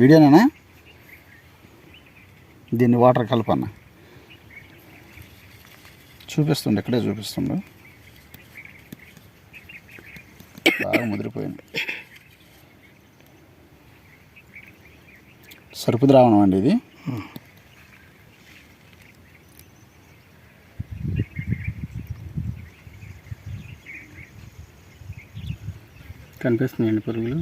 వీడియోనా దీన్ని వాటర్ కలపన్న. చూపిస్తుండే ఇక్కడే చూపిస్తుండే బాగా ముదిరిపోయింది. సరుపు ద్రావణం అండి ఇది. కనిపిస్తున్నాయండి పురుగులు.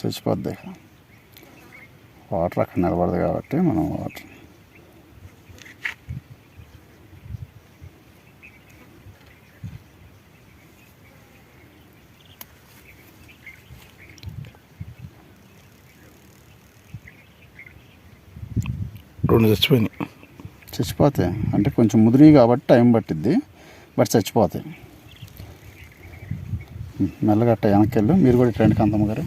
చచ్చిపోద్ది. వాటర్ అక్కడ నిలబడదు కాబట్టి మనం వాటర్ రెండు చచ్చిపోయినాయి. చచ్చిపోతాయి అంటే కొంచెం ముదిరి కాబట్టి టైం పట్టిద్ది బట్ చచ్చిపోతాయి. మెల్లగట్ట వెనక్కి వెళ్ళు. మీరు కూడా ఇట్రండి కాంతమ్మ గారు.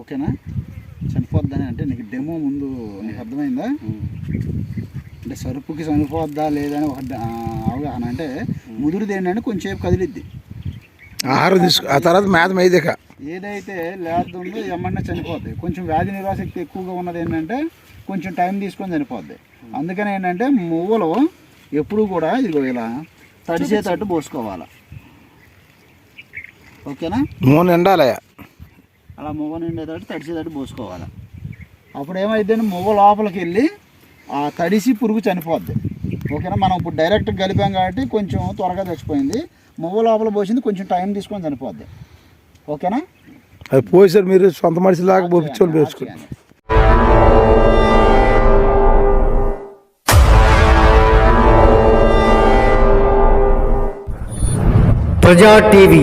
ఓకేనా? చనిపోద్దని అంటే నీకు డెమో ముందు నీకు అర్థమైందా? అంటే సరుపుకి చనిపోద్దా లేదా అని ఒక అవగాహన. అంటే ముదురుది ఏంటంటే కొంచెంసేపు కదిలిద్ది. ఆహారం తీసుకు ఆ తర్వాత మేత మేదేక. ఏదైతే లేత ఉందో ఎమ్మన్నా చనిపోద్ది. కొంచెం వ్యాధి నిరాశక్తి ఎక్కువగా ఉన్నది ఏంటంటే కొంచెం టైం తీసుకొని చనిపోద్ది. అందుకని ఏంటంటే మువ్వలు ఎప్పుడు కూడా ఇదిగో ఇలా తడిసేటట్టు పోసుకోవాలి. ఓకేనా? నూనె ఎండాలయ్యా అలా మువ్వ నిండేటట్టు తడిసేటట్టు పోసుకోవాలి. అప్పుడు ఏమైంది మువ్వ లోపలికి వెళ్ళి ఆ తడిసి పురుగు చనిపోద్ది. ఓకేనా? మనం ఇప్పుడు డైరెక్ట్ కలిపాం కాబట్టి కొంచెం త్వరగా చచ్చిపోయింది. మువ్వ లోపల పోసింది కొంచెం టైం తీసుకొని చనిపోద్ది. ఓకేనా? అది పోసారు మీరు సొంత మనిషి లాగా పోపించుకొని వేసుకోండి చేయండి. ప్రజా టీవీ